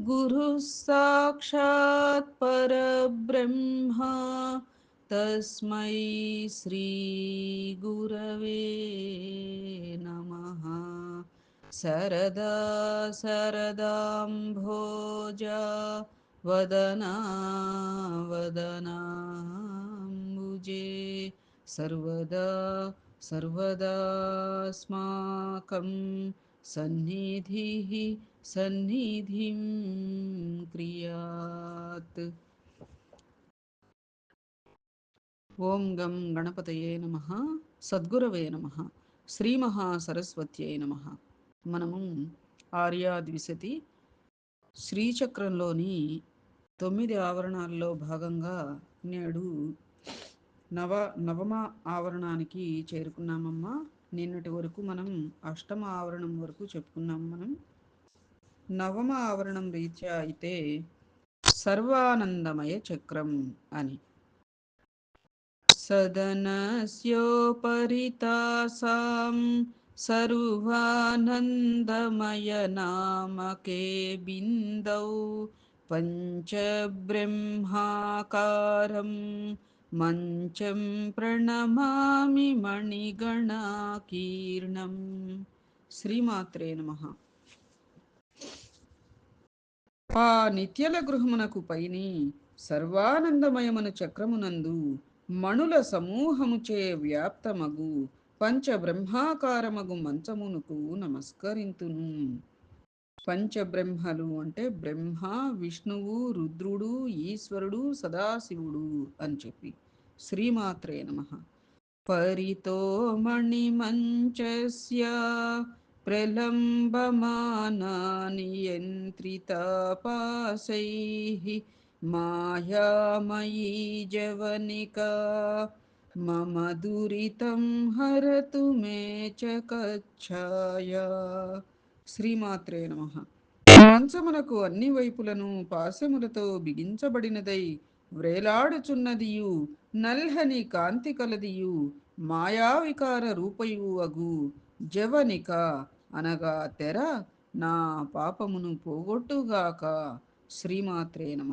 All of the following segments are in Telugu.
गुरुः साक्षात् परब्रह्मा। तस्मै श्रीगुरवे नमः। सरदा सरदाम्भोजा वदना वदनाम्बुजे। सर्वदा सर्वदास्माकं सन्निधिः సన్నిధిం క్రియాత్. ఓం గం గణపతయే నమ. సద్గురవే నమ. శ్రీ మహాసరస్వత్యై నమ. మనము ఆర్యా ద్విశతి శ్రీచక్రంలోని తొమ్మిది ఆవరణాల్లో భాగంగా నేడు నవ నవమ ఆవరణానికి చేరుకున్నామమ్మా. నిన్నటి వరకు మనం అష్టమ ఆవరణం వరకు చెప్పుకున్నాం మనం. నవమ ఆవరణం రీత్యా అయితే సర్వానందమయ చక్రం అని. సదనస్యోపరితాసాం సర్వానందమయనామకే బిందౌ పంచబ్రహ్మాకారం మంచం ప్రణమామి మణిగణాకీర్ణం. శ్రీమాత్రే నమః. ఆ నిత్యల గృహమునకు పైని సర్వానందమయమున చక్రమునందు మణుల సమూహముచే వ్యాప్తమగు పంచబ్రహ్మాకారమగు మంచమునకు నమస్కరింతును. పంచబ్రహ్మలు అంటే బ్రహ్మ విష్ణువు రుద్రుడు ఈశ్వరుడు సదాశివుడు అని చెప్పి శ్రీమాత్రే నమ. పరితో మణిమంచస్య प्रलम्बमानानियन्त्रितापासैः मायामयी जवनिका मम दुरितं हरतु मे च कच्छाया శ్రీమాత్రే నమ మంచమునకు అన్ని వైపులను పాశములతో బిగించబడినదై వ్రేలాడుచున్నదియు నల్హని కాంతి కలదియు మాయావికార రూపయు అగు జవనిక అనగా తెర నా పాపమును పోగొట్టుగాక శ్రీమాత్రే నమ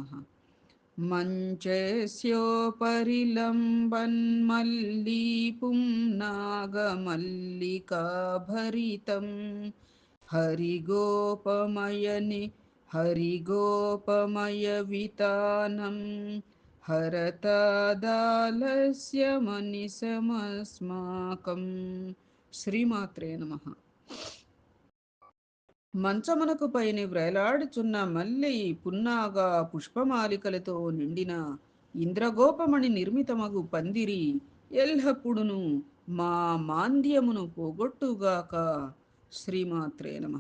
मञ्चस्योपरिलम्बन्मल्लीपुं नागमल्लिकाभरितं हरिगोपमयनि हरिगोपमयवितानं हरतादालस्य मनिसमस्माकं శ్రీమాత్రే నమ మంచమునకు పైన వ్రేలాడుచున్న మల్లి పున్నాగా పుష్పమాలికలతో నిండిన ఇంద్రగోపమణి నిర్మితమగు పందిరి ఎల్లప్పుడును మా మాంద్యమును పోగొట్టుగాక. శ్రీమాత్రే నమ.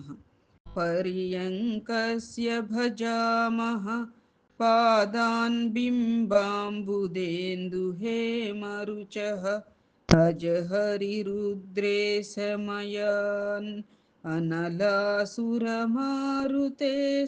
పర్యంకస్య భజామహ పాదాన్ బింబాంబుదేందు హేమరుచః అజహరిరుద్రే సమయాన్ అనలాసురమారుతే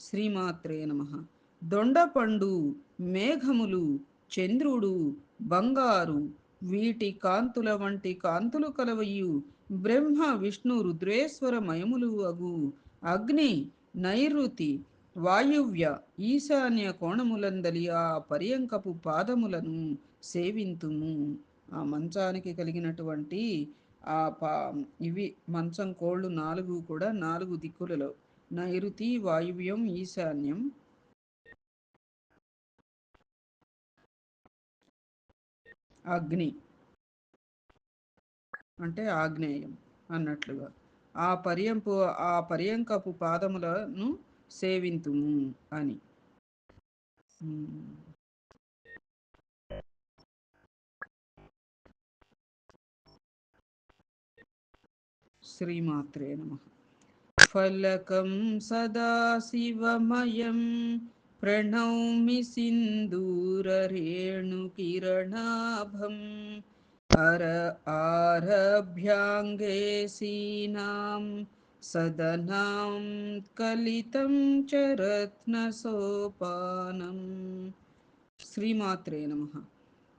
శ్రీమాత్రే నమ. దొండపండు మేఘములు చంద్రుడు బంగారు వీటి కాంతుల వంటి కాంతులు కలవయు బ్రహ్మ విష్ణు రుద్రేశ్వర మయములు అగు. అగ్ని నైరుతి వాయువ్య ఈశాన్య కోణములందలి ఆ పర్యంకపు పాదములను సేవింతుము. ఆ మంచానికి కలిగినటువంటి ఆ పా ఇవి మంచం కోళ్ళు నాలుగు కూడా నాలుగు దిక్కులలో. నైరుతి వాయువ్యం ఈశాన్యం. అగ్ని. అంటే ఆగ్నేయం అన్నట్లుగా. ఆ పర్యంపు ఆ పర్యంకపు పాదములను సేవింతుము అని. ఉమ్. శ్రీమాత్రే నమ फलकं सदाशिवमयं प्रणौमि सिन्दूररेणुकिरणाभम् अर आरभ्याङ्गे सीनां सदनां कलितं च रत्नसोपानम् శ్రీమాత్రే నమ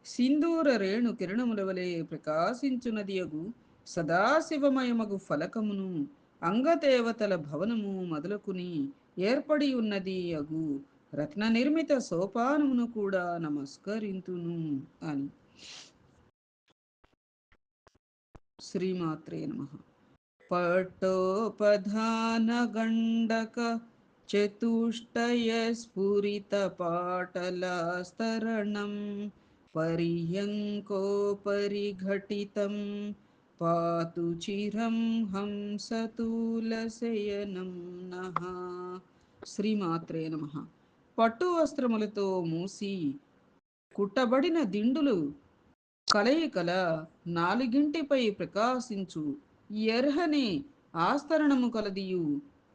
సింధూర రేణు కిరణముల వలె ప్రకాశించునదియగు సదాశివమయమగు ఫలకమును అంగదేవతల భవనము మొదలుకుని ఏర్పడి ఉన్నది అగు రత్న నిర్మిత సోపానమును కూడా నమస్కరింతును అని శ్రీమాత్రే నమ పట్టోపధాన గండక चतुष्टयस्फुरितपाटलास्तरणं पर्यङ्कोपरि घटितं पातु चिरं హంసతూలశయనం నః శ్రీమాత్రే నమ పట్టు వస్త్రములతో మూసి కుట్టబడిన దిండులు కలయికల నాలుగింటిపై ప్రకాశించు ఎర్హని ఆస్తరణము కలదియు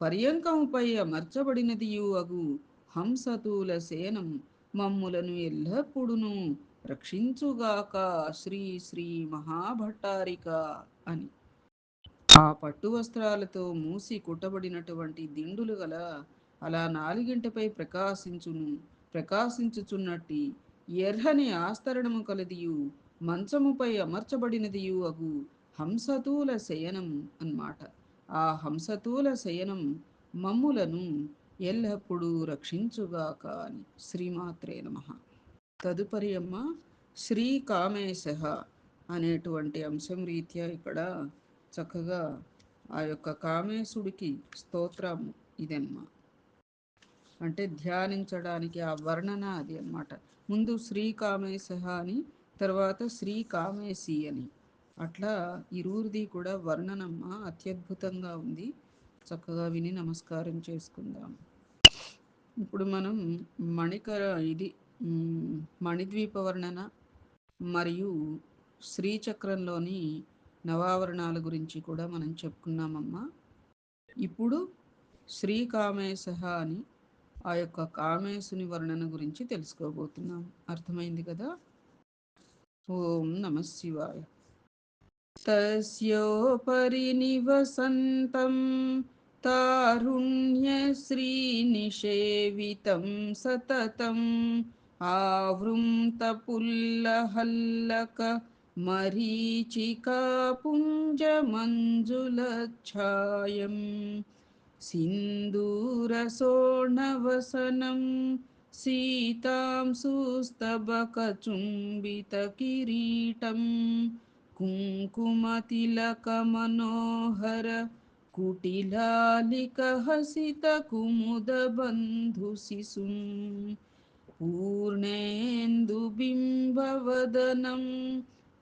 పర్యంకముపై అమర్చబడినదియు అగు హంసతూల సేనం మమ్ములను ఎల్లప్పుడును రక్షించుగాక శ్రీ శ్రీ మహాభట్టారిక అని. ఆ పట్టు వస్త్రాలతో మూసి కుట్టబడినటువంటి దిండులు గల అలా నాలుగింటిపై ప్రకాశించును ప్రకాశించుచున్నట్టి ఎర్రని ఆస్తరణము కలదియు మంచముపై అమర్చబడినదియు అగు హంసతూల శయనం అన్నమాట. ఆ హంసతూల శయనం మమ్ములను ఎల్లప్పుడూ రక్షించుగాక అని. శ్రీమాత్రే నమ. తదుపరి అమ్మ శ్రీ కామేశ అనేటువంటి అంశం రీత్యా ఇక్కడ చక్కగా ఆ యొక్క కామేశుడికి స్తోత్రం ఇదన్నమా అంటే ధ్యానించడానికి ఆ వర్ణన అది అన్నమాట. ముందు శ్రీ కామేశ అని తర్వాత శ్రీ కామేశి అని. అట్లా ఇరువురిది కూడా వర్ణనమ్మ అత్యద్భుతంగా ఉంది. చక్కగా విని నమస్కారం చేసుకుందాం. ఇప్పుడు మనం మణికర ఇది మణిద్వీప వర్ణన మరియు శ్రీచక్రంలోని నవావరణాల గురించి కూడా మనం చెప్పుకున్నామమ్మా ఇప్పుడు శ్రీ కామేశ అని ఆ యొక్క కామేశుని వర్ణన గురించి తెలుసుకోబోతున్నాం అర్థమైంది కదా ఓం నమ శివాయ తస్యోపరి నివసంతం तारुण्यश्रीनिषेवितं सततं आवृन्तपुल्लहल्लक मरीचिकापुञ्जमञ्जुलच्छायं सिन्दूरसोणवसनं सीतां सुस्तबकचुम्बितकिरीटं कुङ्कुमतिलकमनोहर कुटिलालिकहसितकुमुदबन्धुशिशुं पूर्णेन्दुबिम्बवदनं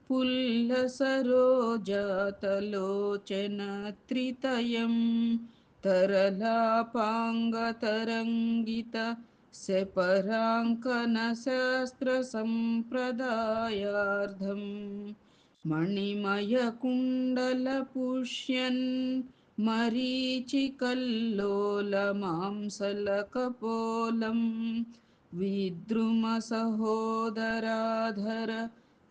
पुल्लसरोजातलोचनत्रितयं तरलापाङ्गतरङ्गित शपराङ्कनशास्त्रसम्प्रदायार्धम् मणिमयकुण्डलपुष्यन् मरीचिकल्लोलमांसलकपोलं विद्रुमसहोदराधर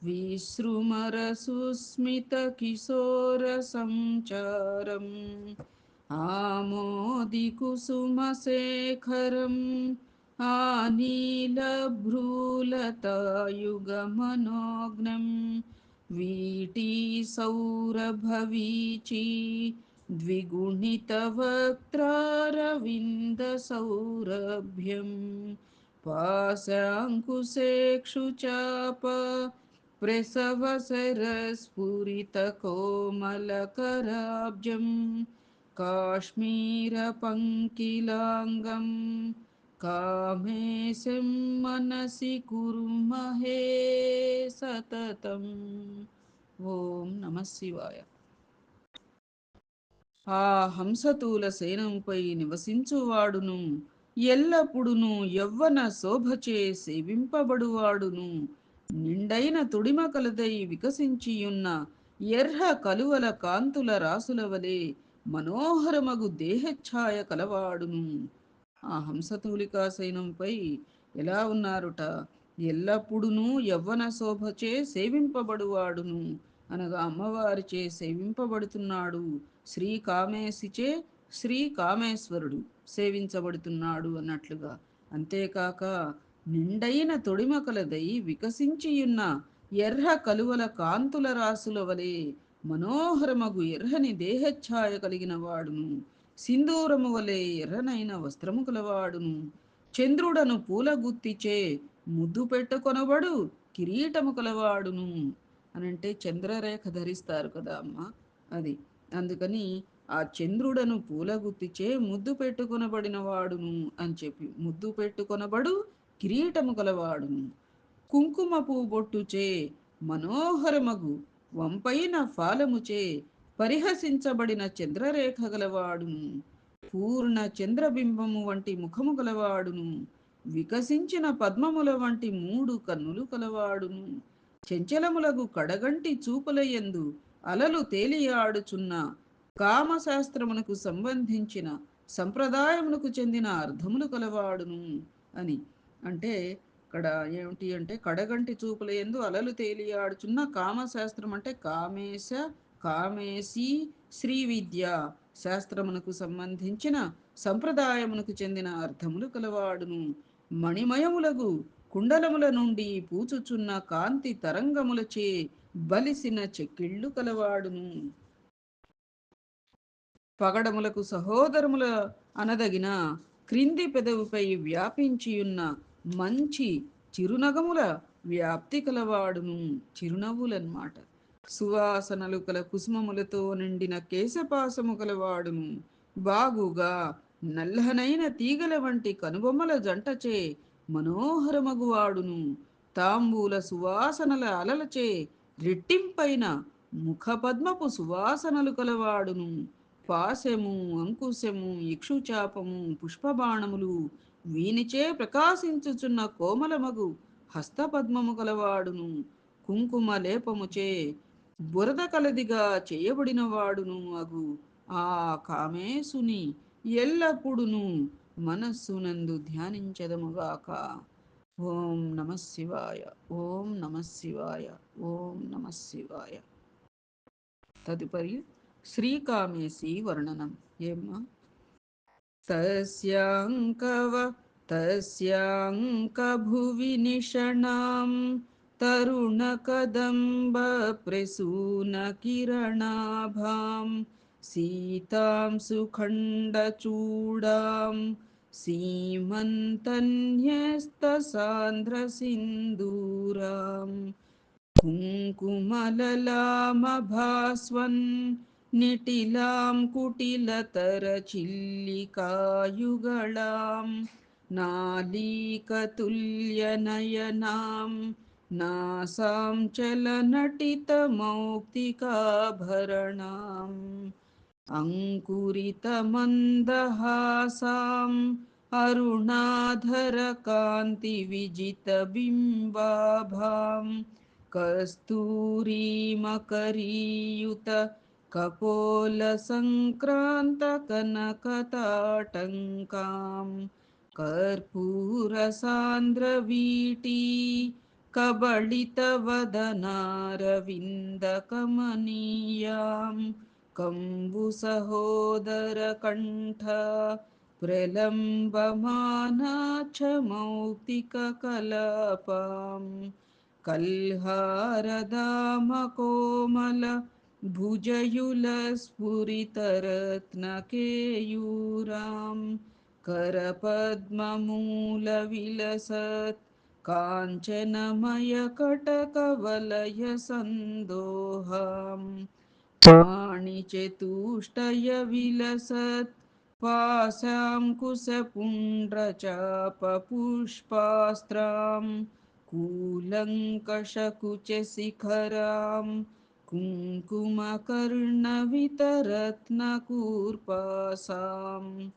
विसृमरसुस्मितकिशोरसञ्चारम् आमोदिकुसुमशेखरम् आनीलभ्रूलतायुगमनोग्नम् वीटीसौरभवीची द्विगुणितवक्त्रारविन्दसौरभ्यं पाशाङ्कुशेक्षुचाप प्रसवसरस्फुरितकोमलकराब्जं काश्मीरपङ्किलाङ्गं कामेशं मनसि कुर्महे सततम् ఓం నమ శివాయ ఆ హంసతూల సేనంపై నివసించువాడును ఎల్లప్పుడును యవ్వన శోభచే సేవింపబడువాడును. నిండైన తుడిమ కలదై వికసించియున్న ఎర్ర కలువల కాంతుల రాసుల వలె మనోహరమగు దేహఛాయ కలవాడును. ఆ హంసతూలికా సైనంపై ఎలా ఉన్నారుట? ఎల్లప్పుడునూ యవ్వన శోభచే సేవింపబడువాడును అనగా అమ్మవారిచే సేవింపబడుతున్నాడు శ్రీ కామేశిచే శ్రీ కామేశ్వరుడు సేవించబడుతున్నాడు అన్నట్లుగా. అంతేకాక నిండైన తొడిమకలదై వికసించియున్న ఎర్ర కలువల కాంతుల రాసుల వలె మనోహరమగు ఎర్రని దేహఛాయ కలిగిన వాడును సింధూరము వలె ఎర్రనైన వస్త్రము కలవాడును. చంద్రుడను పూలగుత్తిచే ముద్దు పెట్టుకొనబడు కిరీటము కలవాడును. అనంటే చంద్రరేఖ ధరిస్తారు కదా అమ్మ. అది అందుకని ఆ చంద్రుడను పూలగుత్తిచే ముద్దు పెట్టుకొనబడిన వాడును అని చెప్పి ముద్దు పెట్టుకొనబడు కిరీటము గలవాడును. కుంకుమ బొట్టుచే మనోహరమగు వంపైన ఫాలముచే పరిహసించబడిన చంద్రరేఖ గలవాడును. పూర్ణ చంద్రబింబము వంటి ముఖము గలవాడును. వికసించిన పద్మముల వంటి మూడు కన్నులు కలవాడును. చెంచలములగు కడగంటి చూపులయందు అలలు తేలియాడుచున్న కామశాస్త్రమునకు సంబంధించిన సంప్రదాయమునకు చెందిన అర్థములు కలవాడును అని. అంటే ఇక్కడ ఏమిటి అంటే కడగంటి చూపుల ఎందు అలలు తేలియాడుచున్న కామశాస్త్రం అంటే కామేశ కామేశీ శ్రీ విద్య శాస్త్రమునకు సంబంధించిన సంప్రదాయమునకు చెందిన అర్థములు కలవాడును. మణిమయములగు కుండలముల నుండి పూచుచున్న కాంతి తరంగములచే బలిసిన చెక్కిళ్ళు కలవాడును. పగడములకు సహోదరముల అనదగిన క్రింది పెదవిపై వ్యాపించియున్న మంచి చిరునగముల వ్యాప్తి కలవాడును చిరునవ్వులన్నమాట సువాసనలు కల కుసుమములతో నిండిన కేశపాసము కలవాడును. బాగుగా నల్లనైన తీగల వంటి కనుబొమ్మల జంటచే మనోహరమగువాడును. తాంబూల సువాసనల అలలచే రెట్టింపైన ముఖపద్మపు సువాసనలు కలవాడును. పాశము అంకుశము ఇక్షుచాపము పుష్పబాణములు వీనిచే ప్రకాశించుచున్న కోమలమగు హస్తపద్మము కలవాడును కుంకుమ లేపముచే బురద కలదిగా చేయబడిన వాడును అగు. ఆ కామేశుని ఎల్లప్పుడును మనస్సునందు ధ్యానించదముగాక. ఓం నమ శివాయ ఓం నమ శివాయ ఓం నమ శివాయ. తదుపరి श्रीकामेशी एवं तस्याङ्कव तस्याङ्कभुविनिषणां तरुणकदम्बप्रसूनकिरणाभां सीतां सुखण्डचूडां सीमन्तन्यस्तसान्ध्रसिन्दूरां कुङ्कुमललामभास्वन् निटिलां कुटिलतरचिल्लिकायुगळां नालीकतुल्यनयनां नासां चलनटितमौक्तिकाभरणाम् अङ्कुरितमन्दहासाम् अरुणाधरकान्तिविजितबिम्बाभां कस्तूरीमकरीयुत कपोलसङ्क्रान्तकनकताटङ्कां कर्पूरसान्द्रवीटी कबलितवदनारविन्दकमनीयां कम्बुसहोदरकण्ठ प्रलम्बमाना च मौक्तिककलापाम् कल्हारदामकोमल भुजयुलस्फुरितरत्नकेयूरां करपद्ममूलविलसत् काञ्चनमयकटकवलयसन्दोहां पाणिचतुष्टयविलसत् पाशाङ्कुशपुण्ड्रचापपुष्पास्त्रां कूलङ्कषकुचशिखरां कुङ्कुमकर्णवितरत्नकूर्पासाम्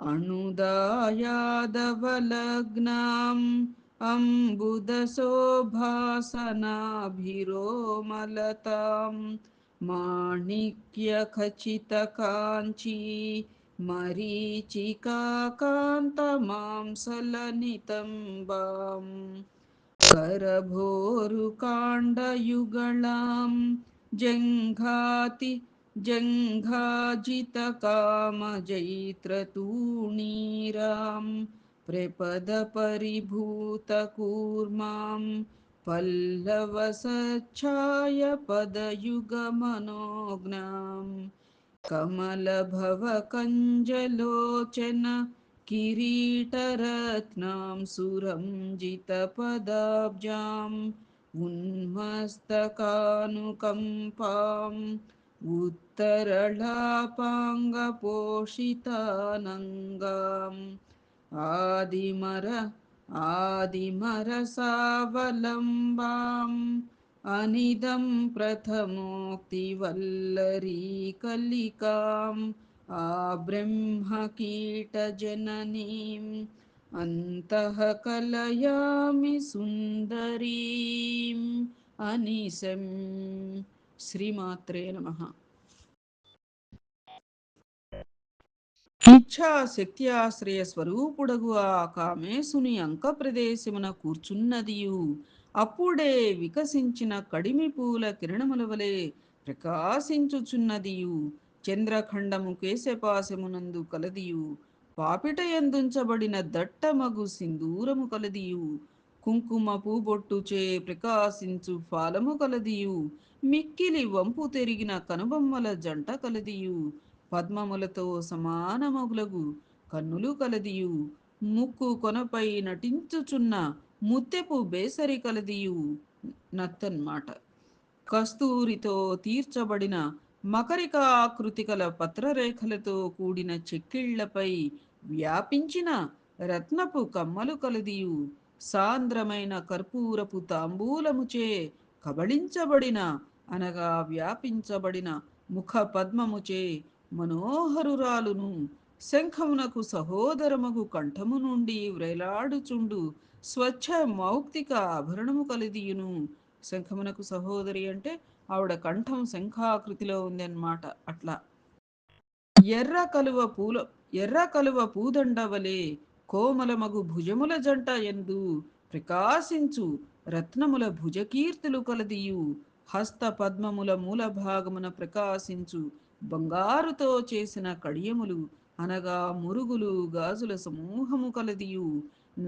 अणुदायादवलग्नाम् अम्बुदशोभासनाभिरोमलतां माणिक्यखचितकाञ्ची मरीचिकाकान्तमांसलनितम्बाम्। करभोरुकाण्डयुगळां जङ्घाति जङ्घाजितकामजैत्रतूणीरां प्रपदपरिभूतकूर्मां पल्लवसच्छायपदयुगमनोज्ञाम् कमलभवकञ्जलोचन किरीटरत्नां सुरञ्जितपदाब्जाम् उन्मस्तकानुकम्पाम् उत्तरलापाङ्गपोषितानङ्गाम् आदिमर आदिमरसावलम्बाम् अनिदं प्रथमोक्तिवल्लरीकलिकाम् आब्रह्मकीटजननीम् अन्तः कलयामि सुन्दरीम् अनिशं శ్రీమాత్రే నమ ఇచ్ఛాశక్త్యాశ్రయ స్వరూపుడగు ఆ కామేశుని అంక ప్రదేశమున కూర్చున్నదియు అప్పుడే వికసించిన కడిమి పూల కిరణముల వలె ప్రకాశించుచున్నదియు చంద్రఖండము కేశపాశమునందు కలదియు. పాపిట ఎందుంచబడిన దట్టమగు సింధూరము కలదియు. కుంకుమ పూబొట్టుచే ప్రకాశించు ఫాలము కలదియు. మిక్కిలి వంపు తెరిగిన కనుబొమ్మల జంట కలదియు. పద్మములతో సమానమగులగు కన్నులు కలదియు. ముక్కు కొనపై నటించుచున్న ముత్తెపు బేసరి కలదియు. నత్తన్మాట కస్తూరితో తీర్చబడిన మకరికాకృతి ఆకృతికల పత్రరేఖలతో కూడిన చెక్కిళ్ళపై వ్యాపించిన రత్నపు కమ్మలు కలదియు. సాంద్రమైన కర్పూరపు తాంబూలముచే కబళించబడిన అనగా వ్యాపించబడిన ముఖ పద్మముచే మనోహరురాలును. శంఖమునకు సహోదరముగు కంఠము నుండి వ్రేలాడుచుండు స్వచ్ఛ మౌక్తిక ఆభరణము కలిదియును. శంఖమునకు సహోదరి అంటే ఆవిడ కంఠం శంఖాకృతిలో ఉంది అన్నమాట అట్లా. ఎర్ర కలువ పూల ఎర్ర కలువ పూదండవలే కోమలమగు భుజముల జంట ఎందు ప్రకాశించు రత్నముల భుజకీర్తులు కలదియు హస్త పద్మముల మూల భాగమున ప్రకాశించు బంగారుతో చేసిన కడియములు అనగా మురుగులు గాజుల సమూహము కలదియు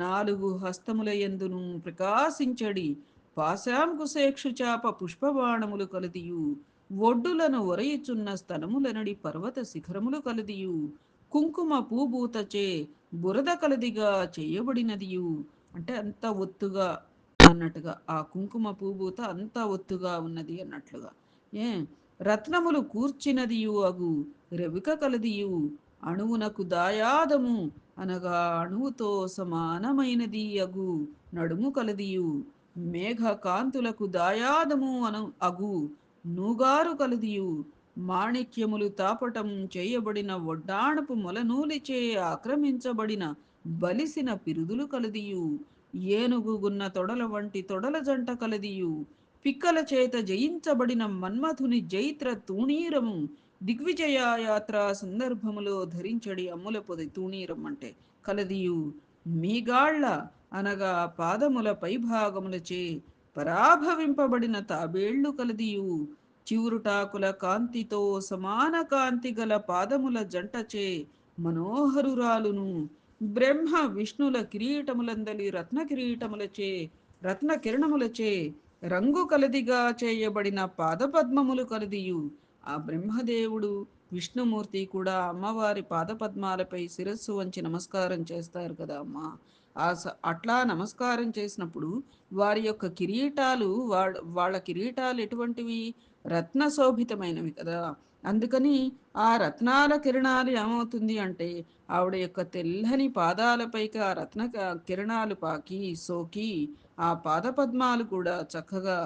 నాలుగు హస్తముల ఎందును ప్రకాశించడి పాశాంకుశేక్షు చాప పుష్పబాణములు కలదియు. ఒడ్డులను ఒరయిచున్న స్తనములనడి పర్వత శిఖరములు కలదియు. కుంకుమ పూబూతచే బురద కలదిగా చేయబడినదియు. అంటే అంత ఒత్తుగా అన్నట్టుగా ఆ కుంకుమ పూబూత అంత ఒత్తుగా ఉన్నది అన్నట్లుగా. ఏ? రత్నములు కూర్చినదియు అగు రవిక కలదియు. అణువునకు దాయాదము అనగా అణువుతో సమానమైనది అగు నడుము కలదియు. మేఘ కాంతులకు దాయాదము అను అగు నూగారు కలుదియు. మాణిక్యములు తాపటం చేయబడిన వడ్డాణపు మొలనూలిచే ఆక్రమించబడిన బలిసిన పిరుదులు కలదియు. ఏనుగుగున్న తొడల వంటి తొడల జంట కలదియు. పిక్కల చేత జయించబడిన మన్మథుని జైత్ర తూణీరము. దిగ్విజయ యాత్ర సందర్భములో ధరించడి అమ్ముల పొది తూణీరం అంటే కలదియు మీగాళ్ళ అనగా పాదముల పైభాగములచే పరాభవింపబడిన తాబేళ్ళు కలదియు. చివురుటాకుల కాంతితో సమాన కాంతి గల పాదముల జంటచే మనోహరురాలును. బ్రహ్మ విష్ణుల కిరీటములందలి రత్న కిరీటములచే రత్న కిరణములచే రంగు కలదిగా చేయబడిన పాదపద్మములు కలదియు. ఆ బ్రహ్మదేవుడు విష్ణుమూర్తి కూడా అమ్మవారి పాదపద్మాలపై శిరస్సు వంచి నమస్కారం చేస్తారు కదా అమ్మా. ఆ అట్లా నమస్కారం చేసినప్పుడు వారి యొక్క కిరీటాలు వాళ్ళ వాళ్ళ కిరీటాలు ఎటువంటివి? రత్న శోభితమైనవి కదా. అందుకని ఆ రత్నాల కిరణాలు ఏమవుతుంది అంటే ఆవిడ యొక్క తెల్లని పాదాలపైకి ఆ రత్న కిరణాలు పాకి సోకి ఆ పాదపద్మాలు కూడా చక్కగా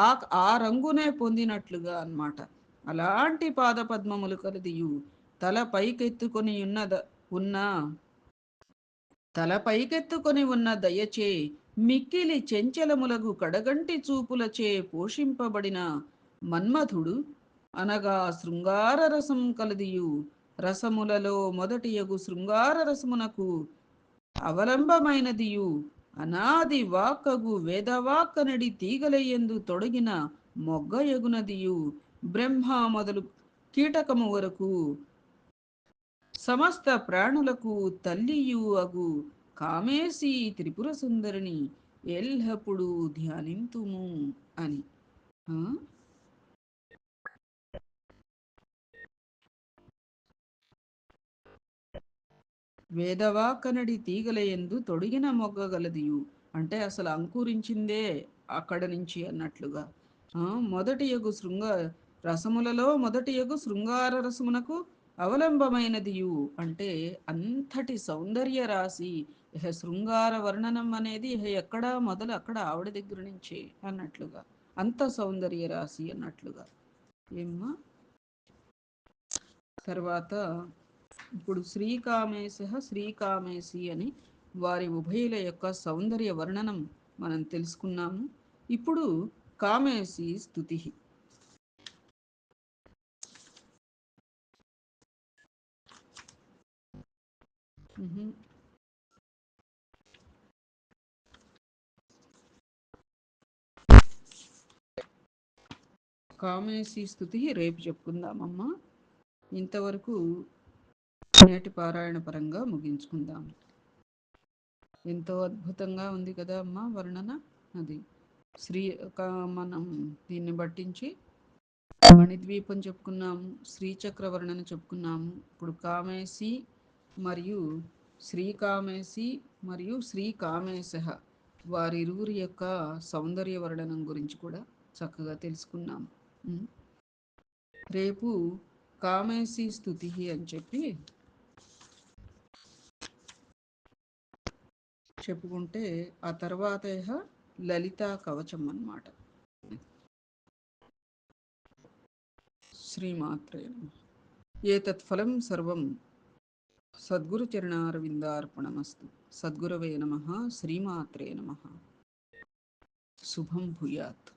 ఆ ఆ రంగునే పొందినట్లుగా అన్నమాట. అలాంటి పాదపద్మములు కలదియు తల పైకెత్తుకొని ఉన్నద ఉన్న తల పైకెత్తుకొని ఉన్న దయచే మిక్కిలి చెంచలములగు కడగంటి చూపులచే పోషింపబడిన మన్మథుడు అనగా శృంగార రసం కలదియు. రసములలో మొదటియగు శృంగార రసమునకు అవలంబమైనదియు. అనాది వాక్కగు వేదవాక్కనడి తీగలయందు తొడిగిన మొగ్గయగునదియు. బ్రహ్మ మొదలు కీటకము వరకు సమస్త ప్రాణులకు తల్లియు అగు కామేసి త్రిపుర సుందరిని ఎల్లప్పుడూ ధ్యానింతుము అని. వేదవాకనడి తీగలయందు తొడిగిన మొగ్గగలదియు అంటే అసలు అంకురించిందే అక్కడ నుంచి అన్నట్లుగా. ఆ, మొదటి యగు శృంగ రసములలో మొదటి యగు శృంగార రసమునకు అవలంబమైనదియు అంటే అంతటి సౌందర్య రాశి ఇహ శృంగార వర్ణనం అనేది ఇహ ఎక్కడ మొదలు అక్కడ ఆవిడ దగ్గర నుంచే అన్నట్లుగా. అంత సౌందర్య రాశి అన్నట్లుగా. ఏమ్మా? తర్వాత ఇప్పుడు శ్రీకామేశ శ్రీకామేశి అని వారి ఉభయుల యొక్క సౌందర్య వర్ణనం మనం తెలుసుకున్నాము. ఇప్పుడు కామేశి స్థుతి. Mhm. కామేశి స్థుతి రేపు చెప్పుకుందామమ్మా. ఇంతవరకు నేటి పారాయణ పరంగా ముగించుకుందాం. ఎంతో అద్భుతంగా ఉంది కదా అమ్మా వర్ణన. అది శ్రీ మనం దీన్ని బట్టించి మణిద్వీపం చెప్పుకున్నాము శ్రీచక్ర వర్ణన చెప్పుకున్నాము. ఇప్పుడు కామేసి మరియు శ్రీకామేశి మరియు శ్రీకామేశ వారిరువురి యొక్క సౌందర్య వర్ణనం గురించి కూడా చక్కగా తెలుసుకున్నాం. రేపు కామేశి స్థుతి అని చెప్పి చెప్పుకుంటే ఆ తర్వాత లలిత లలితా కవచం అన్నమాట. శ్రీమాత్రే నమః. ఏతత్ సద్గురు చరణారవిందార్పణమస్తు. సద్గురవే నమ. శ్రీమాత్రే నమ. శుభం భూయాత్.